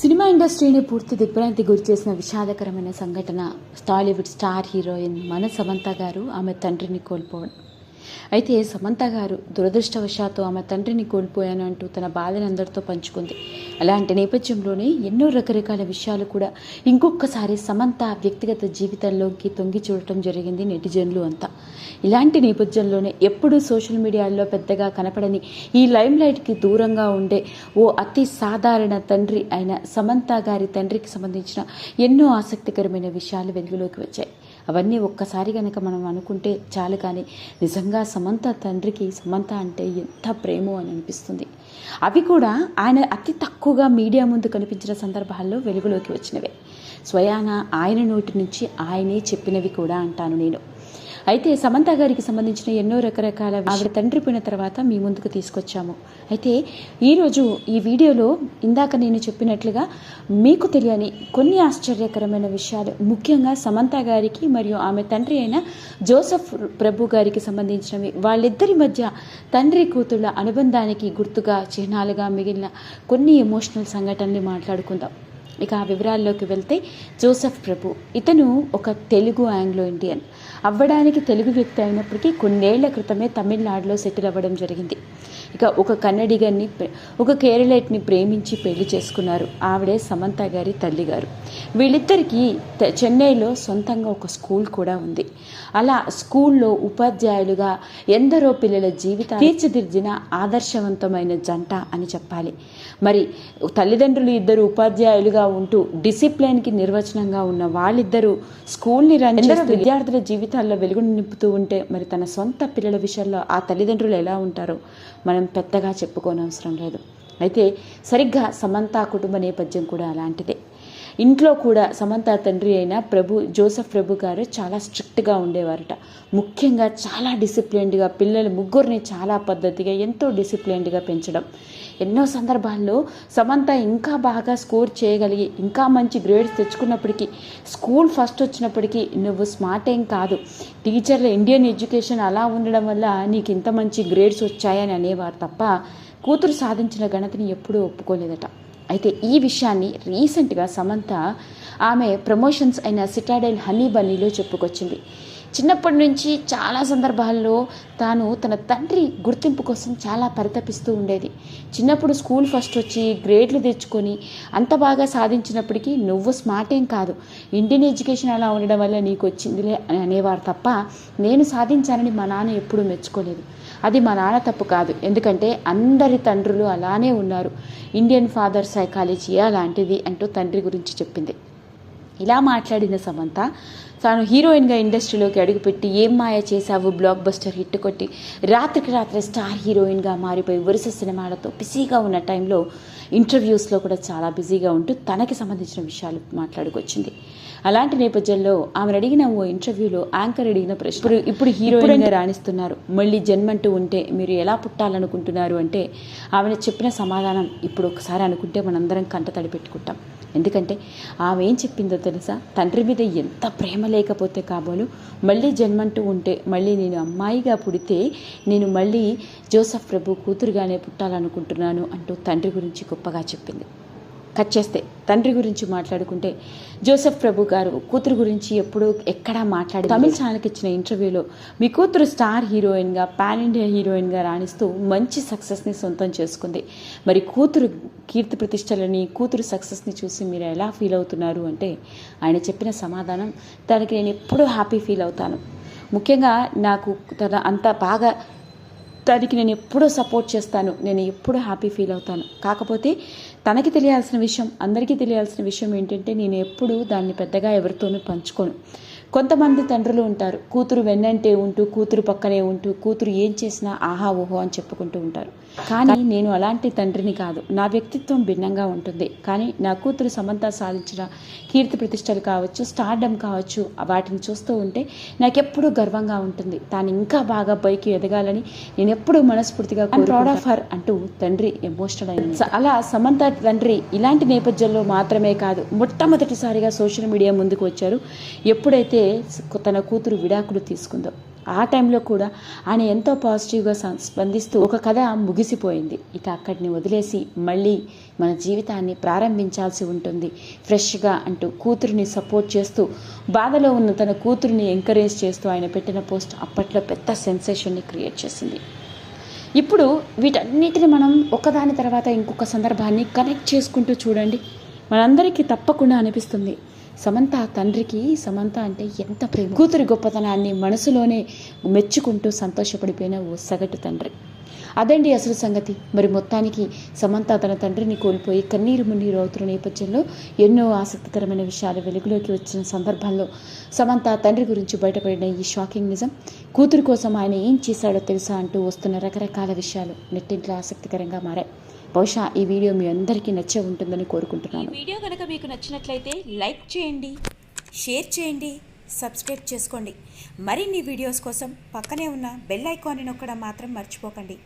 Cinema ఇండస్ట్రీని పూర్తి దిగ్భ్రాంతి గురి చేసిన విషాదకరమైన సంఘటన టాలీవుడ్ స్టార్ హీరోయిన్ మన సమంత గారు ఆమె తండ్రిని కోల్పోవడం. అయితే సమంత గారు దురదృష్టవశాత్తు ఆమె తండ్రిని కోల్పోయాను అంటూ తన బాధను అందరితో పంచుకుంది. అలాంటి నేపథ్యంలోనే ఎన్నో రకరకాల విషయాలు కూడా ఇంకొకసారి సమంత వ్యక్తిగత జీవితంలోకి తొంగి చూడటం జరిగింది నెటిజన్లు అంతా. ఇలాంటి నేపథ్యంలోనే ఎప్పుడూ సోషల్ మీడియాలో పెద్దగా కనపడని ఈ లైమ్ లైట్కి దూరంగా ఉండే ఓ అతి సాధారణ తండ్రి అయిన సమంత గారి తండ్రికి సంబంధించిన ఎన్నో ఆసక్తికరమైన విషయాలు వెలుగులోకి వచ్చాయి. అవన్నీ ఒక్కసారి కనుక మనం అనుకుంటే చాలు కానీ నిజంగా సమంత తండ్రికి సమంత అంటే ఎంత ప్రేమో అని అనిపిస్తుంది. అవి కూడా ఆయన అతి తక్కువగా మీడియా ముందు కనిపించిన సందర్భాల్లో వెలుగులోకి వచ్చినవే. స్వయాన ఆయన నోటి నుంచి ఆయనే చెప్పినవి కూడా అంటాను నేను. అయితే సమంత గారికి సంబంధించిన ఎన్నో రకరకాల ఆవిడ తండ్రి పోయిన తర్వాత మీ ముందుకు తీసుకొచ్చాము. అయితే ఈరోజు ఈ వీడియోలో ఇందాక నేను చెప్పినట్లుగా మీకు తెలియని కొన్ని ఆశ్చర్యకరమైన విషయాలు ముఖ్యంగా సమంత గారికి మరియు ఆమె తండ్రి అయిన జోసఫ్ ప్రభు గారికి సంబంధించినవి. వాళ్ళిద్దరి మధ్య తండ్రి కూతుళ్ళ అనుబంధానికి గుర్తుగా చిహ్నాలుగా మిగిలిన కొన్ని ఎమోషనల్ సంఘటనలు మాట్లాడుకుందాం. ఇక ఆ వివరాల్లోకి వెళ్తే జోసెఫ్ ప్రభు. ఇతను ఒక తెలుగు ఆంగ్లో ఇండియన్. అవ్వడానికి తెలుగు వ్యక్తి అయినప్పటికీ కొన్నేళ్ళ క్రితమే తమిళనాడులో సెటిల్ అవ్వడం జరిగింది. ఇక ఒక కన్నడిగన్ని ఒక కేరళేట్ని ప్రేమించి పెళ్ళి చేసుకున్నారు ఆవిడే సమంత గారి తల్లి గారు వీళ్ళిద్దరికీ చెన్నైలో సొంతంగా ఒక స్కూల్ కూడా ఉంది. అలా స్కూల్లో ఉపాధ్యాయులుగా ఎందరో పిల్లల జీవితాలు తీర్చిదిద్దిన ఆదర్శవంతమైన జంట అని చెప్పాలి. మరి తల్లిదండ్రులు ఇద్దరు ఉపాధ్యాయులుగా ఉంటూ డిసిప్లిన్కి నిర్వచనంగా ఉన్న వాళ్ళిద్దరూ స్కూల్ని రన్ విద్యార్థుల జీవితాల్లో వెలుగును నింపుతూ ఉంటే మరి తన సొంత పిల్లల విషయంలో ఆ తల్లిదండ్రులు ఎలా ఉంటారో మనం పెద్దగా చెప్పుకోనవసరం లేదు. అయితే సరిగ్గా సమంత కుటుంబ నేపథ్యం కూడా అలాంటిదే. ఇంట్లో కూడా సమంత తండ్రి అయిన ప్రభు జోసఫ్ ప్రభు గారు చాలా స్ట్రిక్ట్గా ఉండేవారట. ముఖ్యంగా చాలా డిసిప్లిన్డ్గా పిల్లలు ముగ్గురిని చాలా పద్ధతిగా ఎంతో డిసిప్లిన్డ్గా పెంచడం. ఎన్నో సందర్భాల్లో సమంత ఇంకా బాగా స్కోర్ చేయగలిగి ఇంకా మంచి గ్రేడ్స్ తెచ్చుకున్నప్పటికీ స్కూల్ ఫస్ట్ వచ్చినప్పటికీ నువ్వు స్మార్ట్ ఏం కాదు. టీచర్ల ఇండియన్ ఎడ్యుకేషన్ అలా ఉండడం వల్ల నీకు ఇంత మంచి గ్రేడ్స్ వచ్చాయని అనేవారు తప్ప కూతురు సాధించిన ఘనతని ఎప్పుడూ ఒప్పుకోలేదట. అయితే ఈ విషయాన్ని రీసెంట్గా సమంత ఆమె ప్రమోషన్స్ అయిన సిటాడెల్ హనీ బన్నీలో చెప్పుకొచ్చింది. చిన్నప్పటి నుంచి చాలా సందర్భాల్లో తాను తన తండ్రి గుర్తింపు కోసం చాలా పరితపిస్తూ ఉండేది. చిన్నప్పుడు స్కూల్ ఫస్ట్ వచ్చి గ్రేడ్లు తెచ్చుకొని అంత బాగా సాధించినప్పటికీ నువ్వు స్మార్ట్ ఏం కాదు. ఇండియన్ ఎడ్యుకేషన్ అలా ఉండడం వల్ల నీకు వచ్చిందిలే అని అనేవారు తప్ప నేను సాధించానని మా నాన్న ఎప్పుడూ మెచ్చుకోలేదు. అది మా నాన్న తప్పు కాదు. ఎందుకంటే అందరి తండ్రులు అలానే ఉన్నారు. ఇండియన్ ఫాదర్ సైకాలజీ అలాంటిది అంటూ తండ్రి గురించి చెప్పింది. ఇలా మాట్లాడిన సమంత. తాను హీరోయిన్గా ఇండస్ట్రీలోకి అడుగుపెట్టి ఏం మాయ చేశావు? బ్లాక్ బస్టర్ హిట్ కొట్టి రాత్రికి రాత్రి స్టార్ హీరోయిన్గా మారిపోయి వరుస సినిమాలతో బిజీగా ఉన్న టైంలో ఇంటర్వ్యూస్లో కూడా చాలా బిజీగా ఉంటూ తనకి సంబంధించిన విషయాలు మాట్లాడుకొచ్చింది. అలాంటి నేపథ్యంలో ఆమెను అడిగిన ఓ ఇంటర్వ్యూలో యాంకర్ అడిగిన ప్రశ్న ఇప్పుడు హీరోయిన్గా రాణిస్తున్నారు. మళ్ళీ జన్మంటూ ఉంటే మీరు ఎలా పుట్టాలనుకుంటున్నారు? అంటే ఆమెను చెప్పిన సమాధానం ఇప్పుడు ఒకసారి అనుకుంటే మనందరం కంట తడి పెట్టుకుంటాం ఎందుకంటే ఆమె ఏం చెప్పిందో తెలుసా? తండ్రి మీద ఎంత ప్రేమ లేకపోతే కాబోలు మళ్ళీ జన్మంటూ ఉంటే మళ్ళీ నేను అమ్మాయిగా పుడితే నేను మళ్ళీ జోసఫ్ ప్రభు కూతురుగానే పుట్టాలనుకుంటున్నాను అంటూ తండ్రి గురించి గొప్పగా చెప్పింది. కట్ చేస్తే తండ్రి గురించి మాట్లాడుకుంటే జోసెఫ్ ప్రభు గారు కూతురు గురించి ఎప్పుడూ ఎక్కడా మాట్లాడి తమిళ ఛానల్కి ఇచ్చిన ఇంటర్వ్యూలో మీ కూతురు స్టార్ హీరోయిన్గా పాన్ ఇండియా హీరోయిన్గా రాణిస్తూ మంచి సక్సెస్ని సొంతం చేసుకుంది. మరి కూతురు కీర్తి ప్రతిష్టలని కూతురు సక్సెస్ని చూసి మీరు ఎలా ఫీల్ అవుతున్నారు? అంటే ఆయన చెప్పిన సమాధానం దానికి నేను ఎప్పుడూ హ్యాపీ ఫీల్ అవుతాను. ముఖ్యంగా నాకు తన అంత బాగా దానికి నేను ఎప్పుడూ సపోర్ట్ చేస్తాను. నేను ఎప్పుడూ హ్యాపీ ఫీల్ అవుతాను. కాకపోతే తనకి తెలియాల్సిన విషయం అందరికీ తెలియాల్సిన విషయం ఏంటంటే నేను ఎప్పుడూ దాన్ని పెద్దగా ఎవరితోనూ పంచుకోను. కొంతమంది తండ్రులు ఉంటారు. కూతురు వెన్నంటే ఉంటూ కూతురు పక్కనే ఉంటూ కూతురు ఏం చేసినా ఆహా ఓహో అని చెప్పుకుంటూ ఉంటారు. కానీ నేను అలాంటి తండ్రిని కాదు. నా వ్యక్తిత్వం భిన్నంగా ఉంటుంది. కానీ నా కూతురు సమంత సాధించిన కీర్తి ప్రతిష్టలు కావచ్చు స్టార్డమ్ కావచ్చు వాటిని చూస్తూ ఉంటే నాకెప్పుడూ గర్వంగా ఉంటుంది. తాను ఇంకా బాగా పైకి ఎదగాలని నేను ఎప్పుడూ మనస్ఫూర్తిగా ప్రౌడ్ ఆఫ్ హర్ అంటూ తండ్రి ఎమోషనల్ అయింది అలా సమంత తండ్రి ఇలాంటి నేపథ్యంలో మాత్రమే కాదు మొట్టమొదటిసారిగా సోషల్ మీడియా ముందుకు వచ్చారు. ఎప్పుడైతే తన కూతురు విడాకులు తీసుకుందో. ఆ టైంలో కూడా ఆయన ఎంతో పాజిటివ్గా స్పందిస్తూ ఒక కథ ముగిసిపోయింది. ఇక అక్కడిని వదిలేసి మళ్ళీ మన జీవితాన్ని ప్రారంభించాల్సి ఉంటుంది. ఫ్రెష్గా అంటూ కూతురిని సపోర్ట్ చేస్తూ బాధలో ఉన్న తన కూతురిని ఎంకరేజ్ చేస్తూ ఆయన పెట్టిన పోస్ట్ అప్పట్లో పెద్ద సెన్సేషన్ని క్రియేట్ చేసింది. ఇప్పుడు వీటన్నిటిని మనం ఒకదాని తర్వాత ఇంకొక సందర్భాన్ని కనెక్ట్ చేసుకుంటూ చూడండి. మనందరికీ తప్పకుండా అనిపిస్తుంది. సమంత తండ్రికి సమంత అంటే ఎంత ప్రేమ. కూతురి గొప్పతనాన్ని మనసులోనే మెచ్చుకుంటూ సంతోషపడిపోయిన ఓ సగటు తండ్రి. అదండి అసలు సంగతి. మరి మొత్తానికి సమంత తన తండ్రిని కోల్పోయి కన్నీరు మున్నీరు అవుతున్న నేపథ్యంలో ఎన్నో ఆసక్తికరమైన విషయాలు వెలుగులోకి వచ్చిన సందర్భంలో సమంత తండ్రి గురించి బయటపడిన ఈ షాకింగ్ నిజం కూతురు కోసం ఆయన ఏం చేశాడో తెలుసా అంటూ వస్తున్న రకరకాల విషయాలు నెట్టింట్లో ఆసక్తికరంగా మారాయి. బహుశా ఈ వీడియో మీ అందరికీ నచ్చే ఉంటుందని ఈ కోరుకుంటున్నాను. వీడియో కనుక మీకు నచ్చినట్లయితే లైక్ చేయండి షేర్ చేయండి సబ్స్క్రైబ్ చేసుకోండి. మరిన్ని వీడియోస్ కోసం పక్కనే ఉన్న బెల్ ఐకాన్ని నొక్కడం మాత్రం మర్చిపోకండి.